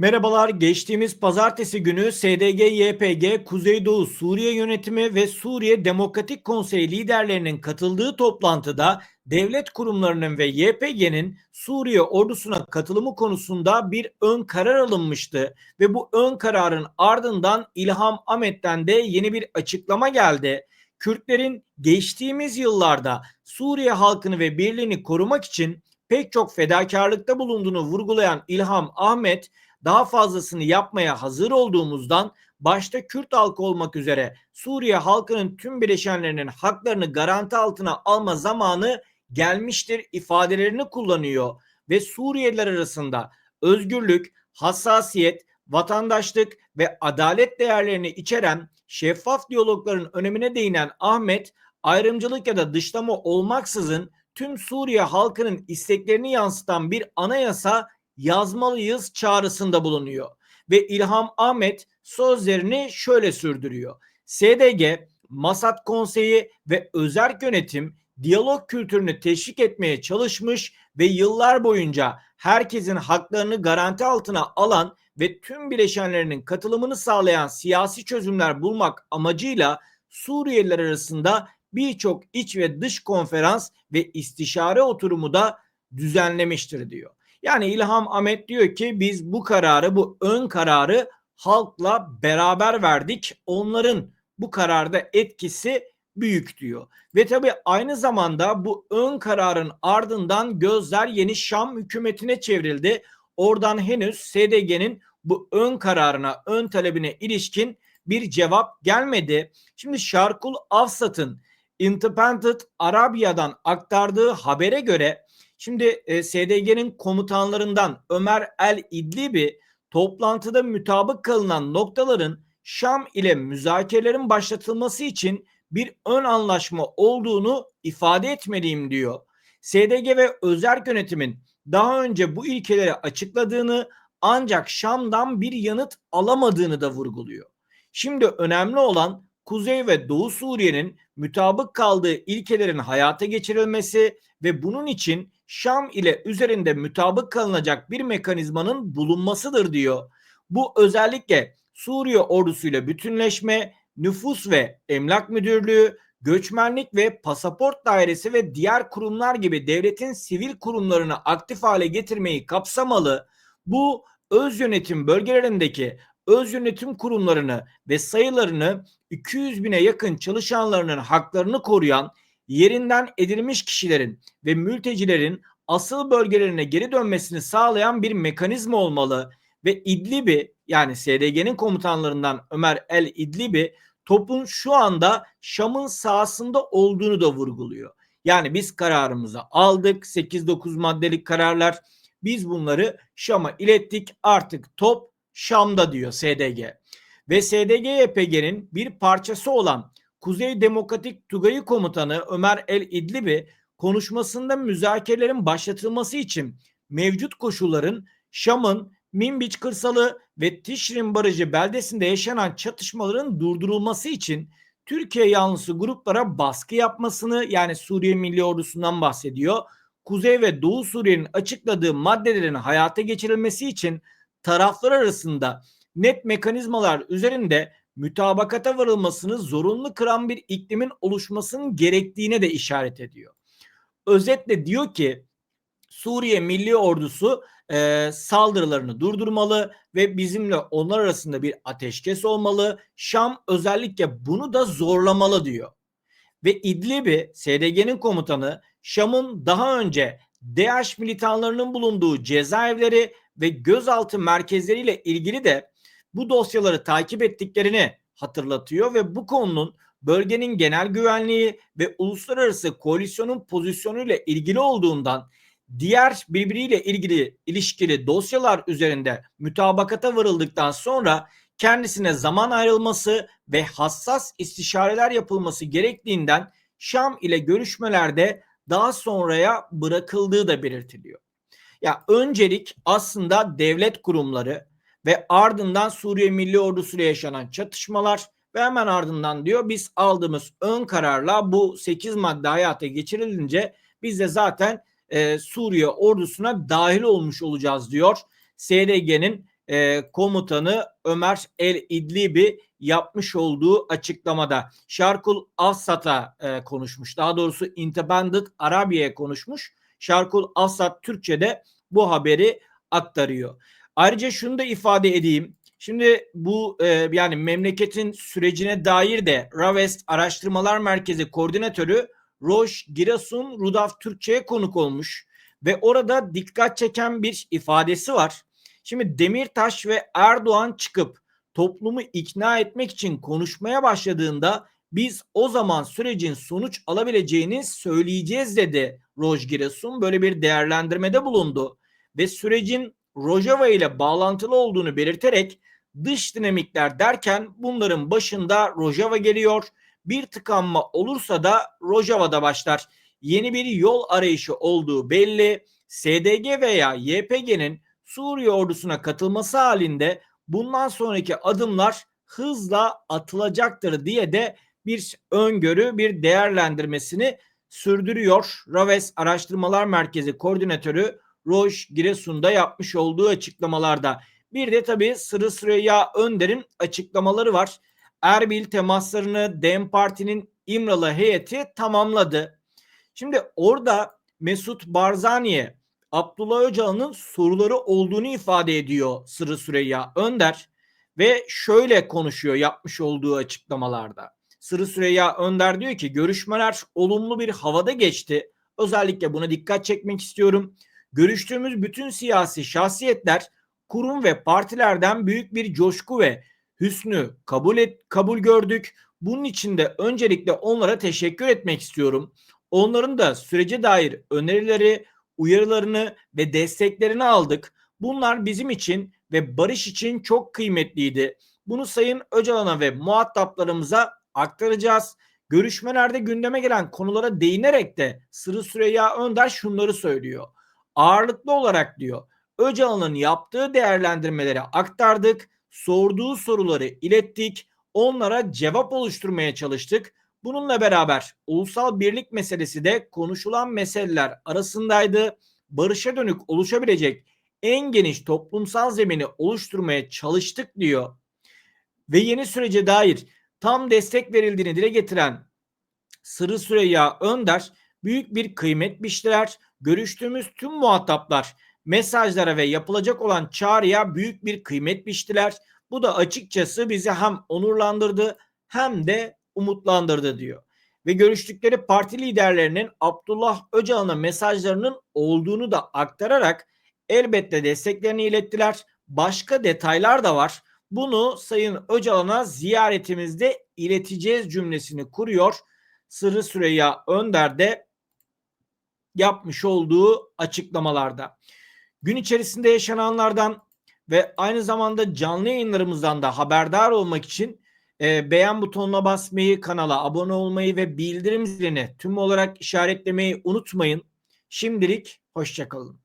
Merhabalar. Geçtiğimiz pazartesi günü SDG-YPG, Kuzeydoğu Suriye Yönetimi ve Suriye Demokratik Konseyi liderlerinin katıldığı toplantıda devlet kurumlarının ve YPG'nin Suriye ordusuna katılımı konusunda bir ön karar alınmıştı ve bu ön kararın ardından İlham Ahmet'ten de yeni bir açıklama geldi. Kürtlerin geçtiğimiz yıllarda Suriye halkını ve birliğini korumak için pek çok fedakarlıkta bulunduğunu vurgulayan İlham Ahmet daha fazlasını yapmaya hazır olduğumuzdan başta Kürt halkı olmak üzere Suriye halkının tüm bileşenlerinin haklarını garanti altına alma zamanı gelmiştir ifadelerini kullanıyor ve Suriyeliler arasında özgürlük, hassasiyet, vatandaşlık ve adalet değerlerini içeren şeffaf diyalogların önemine değinen Ahmet, ayrımcılık ya da dışlama olmaksızın tüm Suriye halkının isteklerini yansıtan bir anayasa yazmalıyız çağrısında bulunuyor. Ve İlham Ahmet sözlerini şöyle sürdürüyor. SDG, Masat Konseyi ve Özerk Yönetim diyalog kültürünü teşvik etmeye çalışmış ve yıllar boyunca herkesin haklarını garanti altına alan ve tüm bileşenlerinin katılımını sağlayan siyasi çözümler bulmak amacıyla Suriyeliler arasında birçok iç ve dış konferans ve istişare oturumu da düzenlemiştir diyor. Yani İlham Ahmet diyor ki biz bu kararı, bu ön kararı halkla beraber verdik. Onların bu kararda etkisi büyük diyor. Ve tabii aynı zamanda bu ön kararın ardından gözler yeni Şam hükümetine çevrildi. Oradan henüz SDG'nin bu ön kararına, ön talebine ilişkin bir cevap gelmedi. Şimdi Şarkul Avsat'ın Independent Arabia'dan aktardığı habere göre Şimdi e, SDG'nin komutanlarından Ömer El İdlibi toplantıda mutabık kalınan noktaların Şam ile müzakerelerin başlatılması için bir ön anlaşma olduğunu ifade etmeliyim diyor. SDG ve özerk yönetimin daha önce bu ilkeleri açıkladığını ancak Şam'dan bir yanıt alamadığını da vurguluyor. Şimdi önemli olan Kuzey ve Doğu Suriye'nin mutabık kaldığı ilkelerin hayata geçirilmesi ve bunun için Şam ile üzerinde mutabık kalınacak bir mekanizmanın bulunmasıdır diyor. Bu özellikle Suriye ordusuyla bütünleşme, nüfus ve emlak müdürlüğü, göçmenlik ve pasaport dairesi ve diğer kurumlar gibi devletin sivil kurumlarını aktif hale getirmeyi kapsamalı. Bu öz yönetim bölgelerindeki öz yönetim kurumlarını ve sayılarını 200 bine yakın çalışanlarının haklarını koruyan yerinden edilmiş kişilerin ve mültecilerin asıl bölgelerine geri dönmesini sağlayan bir mekanizma olmalı ve İdlib'i yani SDG'nin komutanlarından Ömer El İdlib'i topun şu anda Şam'ın sahasında olduğunu da vurguluyor. Yani biz kararımızı aldık 8-9 maddelik kararlar biz bunları Şam'a ilettik artık top Şam'da diyor SDG. Ve SDG-YPG'nin bir parçası olan Kuzey Demokratik Tugayı Komutanı Ömer El İdlibi konuşmasında müzakerelerin başlatılması için mevcut koşulların Şam'ın Minbiç kırsalı ve Tişrin Barajı beldesinde yaşanan çatışmaların durdurulması için Türkiye yanlısı gruplara baskı yapmasını yani Suriye Milli Ordusu'ndan bahsediyor. Kuzey ve Doğu Suriye'nin açıkladığı maddelerin hayata geçirilmesi için taraflar arasında net mekanizmalar üzerinde mütabakata varılmasını zorunlu kıran bir iklimin oluşmasının gerektiğine de işaret ediyor. Özetle diyor ki Suriye Milli Ordusu e, saldırılarını durdurmalı ve bizimle onlar arasında bir ateşkes olmalı. Şam özellikle bunu da zorlamalı diyor. Ve İdlib'i SDG'nin komutanı Şam'ın daha önce DAEŞ militanlarının bulunduğu cezaevleri ve gözaltı merkezleriyle ilgili de bu dosyaları takip ettiklerini hatırlatıyor ve bu konunun bölgenin genel güvenliği ve uluslararası koalisyonun pozisyonuyla ilgili olduğundan diğer birbiriyle ilgili ilişkili dosyalar üzerinde mütabakata varıldıktan sonra kendisine zaman ayrılması ve hassas istişareler yapılması gerektiğinden Şam ile görüşmelerde daha sonraya bırakıldığı da belirtiliyor. Ya öncelik aslında devlet kurumları ve ardından Suriye Milli Ordusu ile yaşanan çatışmalar ve hemen ardından diyor biz aldığımız ön kararla bu 8 madde hayata geçirilince biz de zaten e, Suriye ordusuna dahil olmuş olacağız diyor. SDG'nin e, komutanı Ömer El İdlibi yapmış olduğu açıklamada. Şarkul Afsat'a e, konuşmuş. Daha doğrusu Independent Arabia'ya konuşmuş. Şarkul Afsat Türkçe'de bu haberi aktarıyor. Ayrıca şunu da ifade edeyim. Şimdi bu e, yani memleketin sürecine dair de Ravest Araştırmalar Merkezi Koordinatörü Roş Girasun Rudaf Türkçe'ye konuk olmuş ve orada dikkat çeken bir ifadesi var. Şimdi Demirtaş ve Erdoğan çıkıp toplumu ikna etmek için konuşmaya başladığında biz o zaman sürecin sonuç alabileceğini söyleyeceğiz dedi Roj Giresun. Böyle bir değerlendirmede bulundu ve sürecin Rojava ile bağlantılı olduğunu belirterek dış dinamikler derken bunların başında Rojava geliyor. Bir tıkanma olursa da Rojava'da başlar. Yeni bir yol arayışı olduğu belli. SDG veya YPG'nin Suriye ordusuna katılması halinde bundan sonraki adımlar hızla atılacaktır diye de bir öngörü, bir değerlendirmesini sürdürüyor. Raves Araştırmalar Merkezi Koordinatörü Roş Giresun'da yapmış olduğu açıklamalarda. Bir de tabii Sırı Süreyya Önder'in açıklamaları var. Erbil temaslarını DEM Parti'nin İmralı heyeti tamamladı. Şimdi orada Mesut Barzani'ye Abdullah Öcalan'ın soruları olduğunu ifade ediyor Sırı Süreyya Önder ve şöyle konuşuyor yapmış olduğu açıklamalarda. Sırı Süreyya Önder diyor ki görüşmeler olumlu bir havada geçti. Özellikle buna dikkat çekmek istiyorum. Görüştüğümüz bütün siyasi şahsiyetler kurum ve partilerden büyük bir coşku ve hüsnü kabul et, kabul gördük. Bunun için de öncelikle onlara teşekkür etmek istiyorum. Onların da sürece dair önerileri, uyarılarını ve desteklerini aldık. Bunlar bizim için ve barış için çok kıymetliydi. Bunu Sayın Öcalan'a ve muhataplarımıza aktaracağız. Görüşmelerde gündeme gelen konulara değinerek de Sırı Süreyya Önder şunları söylüyor. Ağırlıklı olarak diyor Öcalan'ın yaptığı değerlendirmeleri aktardık, sorduğu soruları ilettik, onlara cevap oluşturmaya çalıştık. Bununla beraber ulusal birlik meselesi de konuşulan meseleler arasındaydı. Barışa dönük oluşabilecek en geniş toplumsal zemini oluşturmaya çalıştık diyor. Ve yeni sürece dair tam destek verildiğini dile getiren Sırı Süreyya Önder büyük bir kıymet biçtiler. Görüştüğümüz tüm muhataplar mesajlara ve yapılacak olan çağrıya büyük bir kıymet biçtiler. Bu da açıkçası bizi hem onurlandırdı hem de umutlandırdı diyor. Ve görüştükleri parti liderlerinin Abdullah Öcalan'a mesajlarının olduğunu da aktararak elbette desteklerini ilettiler. Başka detaylar da var. Bunu Sayın Öcalan'a ziyaretimizde ileteceğiz cümlesini kuruyor. Sırrı Süreyya Önder de yapmış olduğu açıklamalarda. Gün içerisinde yaşananlardan ve aynı zamanda canlı yayınlarımızdan da haberdar olmak için e, beğen butonuna basmayı, kanala abone olmayı ve bildirim zilini tüm olarak işaretlemeyi unutmayın. Şimdilik hoşçakalın.